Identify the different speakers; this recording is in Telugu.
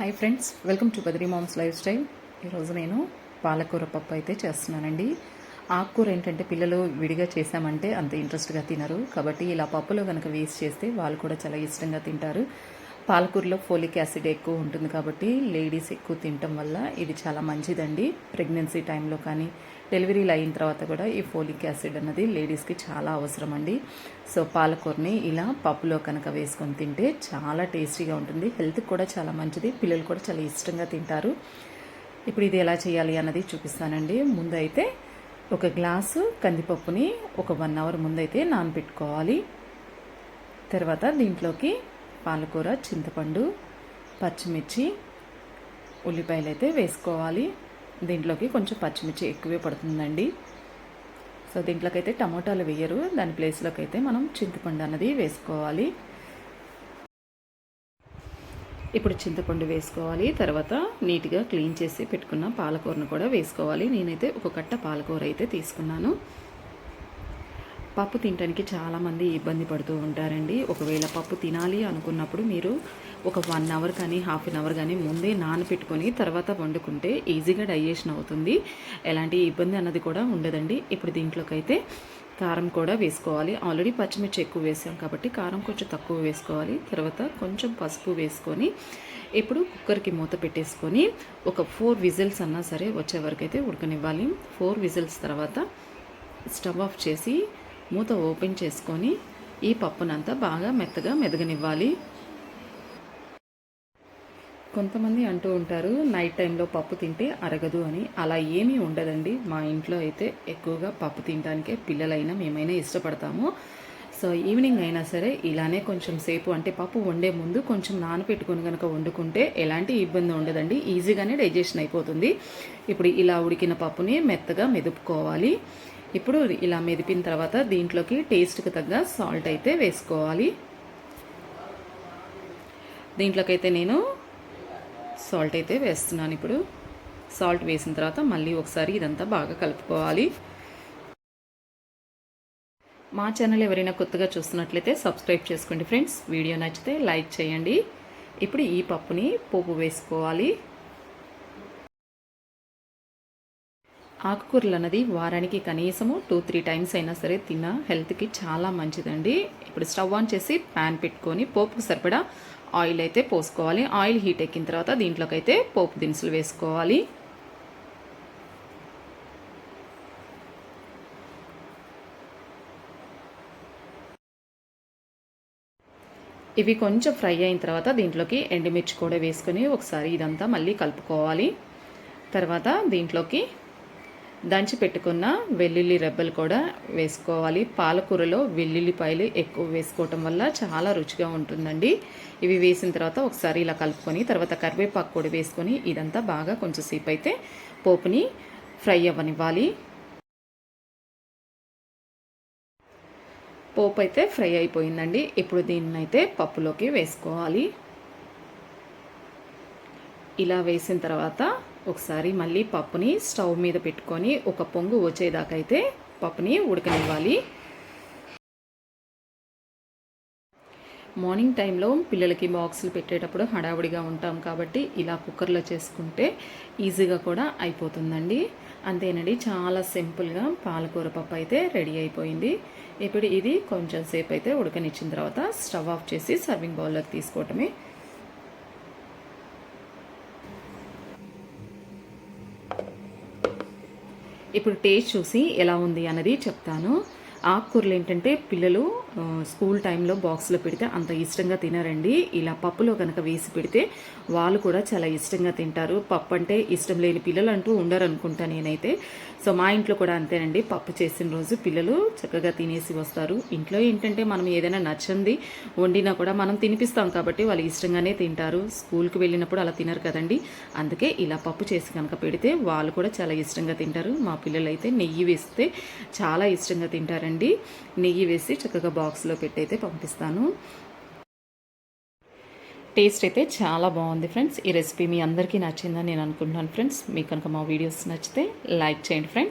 Speaker 1: Hi friends welcome to Badri mom's lifestyle. ఈరోజు నేను పాలకూర పప్పు అయితే చేస్తున్నానండి. ఆకుకూర ఏంటంటే పిల్లలు విడిగా చేసామంటే అంత ఇంట్రెస్ట్గా తినరు. కాబట్టి ఇలా పప్పులో కనుక వేస్ట్ చేస్తే వాళ్ళు కూడా చాలా ఇష్టంగా తింటారు. పాలకూరలో ఫోలిక్ యాసిడ్ ఎక్కువ ఉంటుంది కాబట్టి లేడీస్ ఎక్కువ తినటం వల్ల ఇది చాలా మంచిదండి. ప్రెగ్నెన్సీ టైంలో కానీ డెలివరీలు అయిన తర్వాత కూడా ఈ ఫోలిక్ యాసిడ్ అన్నది లేడీస్కి చాలా అవసరం అండి సో పాలకూరని ఇలా పప్పులో కనుక వేసుకొని తింటే చాలా టేస్టీగా ఉంటుంది. హెల్త్కి కూడా చాలా మంచిది. పిల్లలు కూడా చాలా ఇష్టంగా తింటారు. ఇప్పుడు ఇది ఎలా చేయాలి అన్నది చూపిస్తానండి. ముందైతే ఒక గ్లాసు కందిపప్పుని ఒక వన్ అవర్ ముందైతే నానబెట్టుకోవాలి. తర్వాత దీంట్లోకి పాలకూర చింతపండు పచ్చిమిర్చి ఉల్లిపాయలు అయితే వేసుకోవాలి. దీంట్లోకి కొంచెం పచ్చిమిర్చి ఎక్కువే పడుతుందండి. సో దీంట్లోకి అయితే టమోటాలు వేయరు. దాని ప్లేస్లోకి అయితే మనం చింతపండు అన్నది వేసుకోవాలి. ఇప్పుడు చింతపండు వేసుకోవాలి. తర్వాత నీట్గా క్లీన్ చేసి పెట్టుకున్న పాలకూరను కూడా వేసుకోవాలి. నేనైతే ఒక కట్ట పాలకూర అయితే తీసుకున్నాను. పప్పు తినడానికి చాలామంది ఇబ్బంది పడుతూ ఉంటారండి. ఒకవేళ పప్పు తినాలి అనుకున్నప్పుడు మీరు ఒక వన్ అవర్ కానీ హాఫ్ అన్ అవర్ కానీ ముందే నానపెట్టుకొని తర్వాత వండుకుంటే ఈజీగా డైజెషన్ అవుతుంది. ఎలాంటి ఇబ్బంది అన్నది కూడా ఉండదండి. ఇప్పుడు దీంట్లోకైతే కారం కూడా వేసుకోవాలి. ఆల్రెడీ పచ్చిమిర్చి ఎక్కువ వేసాం కాబట్టి కారం కొంచెం తక్కువ వేసుకోవాలి. తర్వాత కొంచెం పసుపు వేసుకొని ఇప్పుడు కుక్కర్కి మూత పెట్టేసుకొని ఒక ఫోర్ విజిల్స్ అన్నా సరే వచ్చే వరకు అయితే ఉడకనివ్వాలి. ఫోర్ విజిల్స్ తర్వాత స్టవ్ ఆఫ్ చేసి మూత ఓపెన్ చేసుకొని ఈ పప్పునంతా బాగా మెత్తగా మెదగనివ్వాలి. కొంతమంది అంటూ ఉంటారు నైట్ టైంలో పప్పు తింటే అరగదు అని. అలా ఏమీ ఉండదండి. మా ఇంట్లో అయితే ఎక్కువగా పప్పు తినడానికే పిల్లలైనా మేమైనా ఇష్టపడతాము. సో ఈవినింగ్ అయినా సరే ఇలానే కొంచెం సేపు అంటే పప్పు వండే ముందు కొంచెం నానపెట్టుకుని కనుక వండుకుంటే ఎలాంటి ఇబ్బంది ఉండదండి. ఈజీగానే డైజెషన్ అయిపోతుంది. ఇప్పుడు ఇలా ఉడికిన పప్పుని మెత్తగా మెదుపుకోవాలి. ఇప్పుడు ఇలా మెదిపిన తర్వాత దీంట్లోకి టేస్ట్కి తగ్గ సాల్ట్ అయితే వేసుకోవాలి. దీంట్లోకైతే నేను సాల్ట్ అయితే వేస్తున్నాను ఇప్పుడు. సాల్ట్ వేసిన తర్వాత మళ్ళీ ఒకసారి ఇదంతా బాగా కలుపుకోవాలి. మా ఛానల్ ఎవరైనా కొత్తగా చూస్తున్నట్లయితే సబ్స్క్రైబ్ చేసుకోండి ఫ్రెండ్స్. వీడియో నచ్చితే లైక్ చేయండి. ఇప్పుడు ఈ పప్పుని పోపు వేసుకోవాలి. ఆకుకూరలు అన్నది వారానికి కనీసము టూ త్రీ టైమ్స్ అయినా సరే తిన్న హెల్త్కి చాలా మంచిదండి. ఇప్పుడు స్టవ్ ఆన్ చేసి ప్యాన్ పెట్టుకొని పోపుకు సరిపడా ఆయిల్ అయితే పోసుకోవాలి. ఆయిల్ హీట్ ఎక్కిన తర్వాత దీంట్లోకి అయితే పోపు దినుసులు వేసుకోవాలి. ఇవి కొంచెం ఫ్రై అయిన తర్వాత దీంట్లోకి ఎండుమిర్చి కూడా వేసుకొని ఒకసారి ఇదంతా మళ్ళీ కలుపుకోవాలి. తర్వాత దీంట్లోకి దంచి పెట్టుకున్న వెల్లుల్లి రెబ్బలు కూడా వేసుకోవాలి. పాలకూరలో వెల్లుల్లిపాయలు ఎక్కువ వేసుకోవటం వల్ల చాలా రుచిగా ఉంటుందండి. ఇవి వేసిన తర్వాత ఒకసారి ఇలా కలుపుకొని తర్వాత కరివేపాకు కూడా వేసుకొని ఇదంతా బాగా కొంచెం సేపు అయితే పోపుని ఫ్రై అవ్వనివ్వాలి. పోపు అయితే ఫ్రై అయిపోయిందండి. ఇప్పుడు దీన్ని అయితే పప్పులోకి వేసుకోవాలి. ఇలా వేసిన తర్వాత ఒకసారి మళ్ళీ పప్పుని స్టవ్ మీద పెట్టుకొని ఒక పొంగు వచ్చేదాకా అయితే పప్పుని ఉడకనివ్వాలి. మార్నింగ్ టైంలో పిల్లలకి బాక్సులు పెట్టేటప్పుడు హడావుడిగా ఉంటాం కాబట్టి ఇలా కుక్కర్లో చేసుకుంటే ఈజీగా కూడా అయిపోతుందండి. అంతేనండి చాలా సింపుల్గా పాలకూర పప్పు అయితే రెడీ అయిపోయింది. ఇప్పుడు ఇది కొంచెం సేపు అయితే ఉడకనిచ్చిన తర్వాత స్టవ్ ఆఫ్ చేసి సర్వింగ్ బౌల్లోకి తీసుకోవటమే. ఇప్పుడు టేస్ట్ చూసి ఎలా ఉంది అన్నది చెప్తాను. ఆకుకూరలు ఏంటంటే పిల్లలు స్కూల్ టైంలో బాక్స్లో పెడితే అంత ఇష్టంగా తినరండి. ఇలా పప్పులో కనుక వేసి పెడితే వాళ్ళు కూడా చాలా ఇష్టంగా తింటారు. పప్పు అంటే ఇష్టం లేని పిల్లలు అంటూ ఉండరు అనుకుంటా నేనైతే. సో మా ఇంట్లో కూడా అంతేనండి. పప్పు చేసిన రోజు పిల్లలు చక్కగా తినేసి వస్తారు. ఇంట్లో ఏంటంటే మనం ఏదైనా నచ్చింది వండినా కూడా మనం తినిపిస్తాం కాబట్టి వాళ్ళు ఇష్టంగానే తింటారు. స్కూల్కి వెళ్ళినప్పుడు అలా తినరు కదండి. అందుకే ఇలా పప్పు చేసి కనుక పెడితే వాళ్ళు కూడా చాలా ఇష్టంగా తింటారు. మా పిల్లలు అయితే నెయ్యి వేస్తే చాలా ఇష్టంగా తింటారండి. నెయ్యి వేసి చక్కగా బాక్స్లో పెట్టి అయితే పంపిస్తాను. టేస్ట్ అయితే చాలా బాగుంది ఫ్రెండ్స్. ఈ రెసిపీ మీ అందరికీ నచ్చిందని నేను అనుకుంటున్నాను ఫ్రెండ్స్. మీకు కనుక మా వీడియోస్ నచ్చితే లైక్ చేయండి ఫ్రెండ్స్.